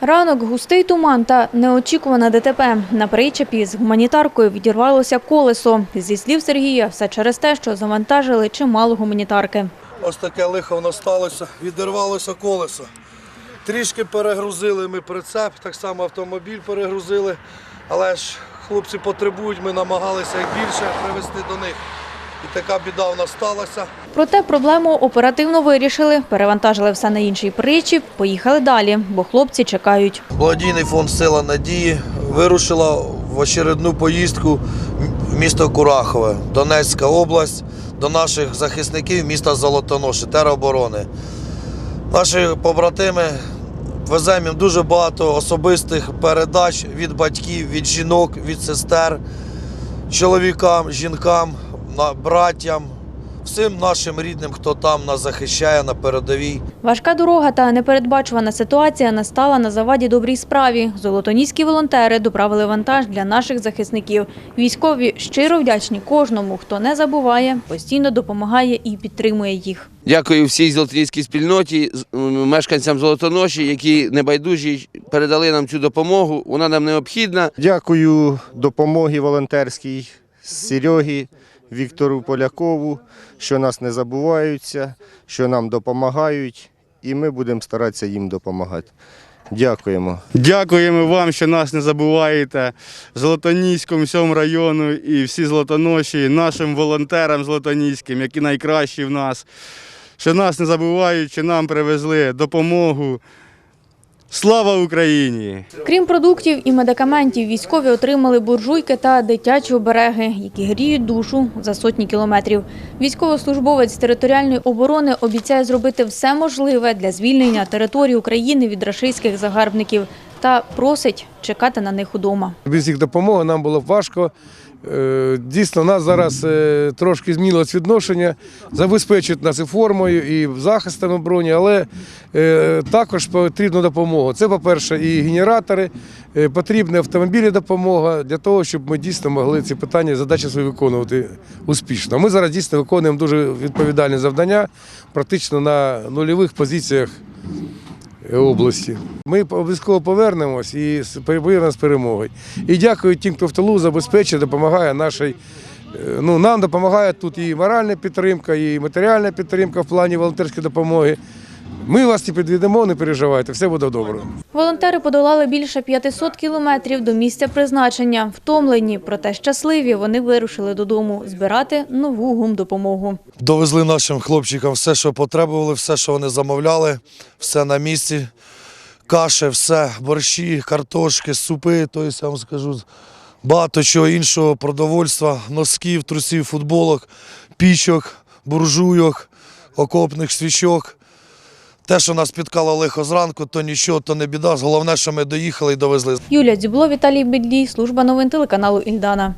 Ранок, густий туман та неочікуване ДТП. На причепі з гуманітаркою відірвалося колесо. Зі слів Сергія, все через те, що завантажили чимало гуманітарки. Ось таке лихо воно сталося, відірвалося колесо. Трішки перегрузили ми прицеп, так само автомобіль перегрузили. Але ж хлопці потребують, ми намагалися як більше привезти до них. І така біда в нас сталася. Проте проблему оперативно вирішили, перевантажили все на інший причіп, поїхали далі, бо хлопці чекають. Благодійний фонд Сила надії вирушила в очередну поїздку в місто Курахове, Донецька область, до наших захисників міста Золотоноші, тероборони. Наші побратими веземо їм дуже багато особистих передач від батьків, від жінок, від сестер, чоловікам, жінкам, братям, всім нашим рідним, хто там нас захищає на передовій. Важка дорога та непередбачувана ситуація настала на заваді добрій справі. Золотоніські волонтери доправили вантаж для наших захисників. Військові щиро вдячні кожному, хто не забуває, постійно допомагає і підтримує їх. Дякую всій золотоніській спільноті, з- мешканцям Золотоноші, які небайдужі передали нам цю допомогу. Вона нам необхідна. Дякую допомоги волонтерській Серегі, Віктору Полякову, що нас не забуваються, що нам допомагають, і ми будемо старатися їм допомагати. Дякуємо. Дякуємо вам, що нас не забуваєте. Золотоніському всьому району і всі золотоноші, нашим волонтерам золотоніським, які найкращі в нас. Що нас не забувають, що нам привезли допомогу. Слава Україні! Крім продуктів і медикаментів, військові отримали буржуйки та дитячі обереги, які гріють душу за сотні кілометрів. Військовослужбовець територіальної оборони обіцяє зробити все можливе для звільнення території України від рашистських загарбників та просить чекати на них удома. Без їх допомоги нам було б важко. Е, Дійсно, нас зараз е, трошки змінилось відношення, забезпечують нас і формою, і захистом оборони, але е, також потрібна допомога. Це, по-перше, і генератори, потрібна автомобільна допомога для того, щоб ми дійсно могли ці питання, задачі свої виконувати успішно. Ми зараз дійсно виконуємо дуже відповідальні завдання, практично на нульових позиціях області. Ми обов'язково повернемось і з- з перемогою. І дякую тим, хто в тилу забезпечує, допомагає нашій. е, Ну, нам допомагає тут і моральна підтримка, і матеріальна підтримка в плані волонтерської допомоги. Ми вас не підведемо, не переживайте, все буде добре. Волонтери подолали більше 500 кілометрів до місця призначення. Втомлені, проте щасливі, вони вирушили додому збирати нову гумдопомогу. Довезли нашим хлопчикам все, що потребували, все, що вони замовляли, все на місці. Каші, все, борщі, картошки, супи, то есть, я вам скажу, багато чого іншого, продовольства, носків, трусів, футболок, пічок, буржуйок, окопних свічок. Те, що нас спіткало лихо зранку, то нічого, то не біда. Головне, що ми доїхали і довезли. Юлія Дзюбло, Віталій Бідлій, служба новин телеканалу Ільдана.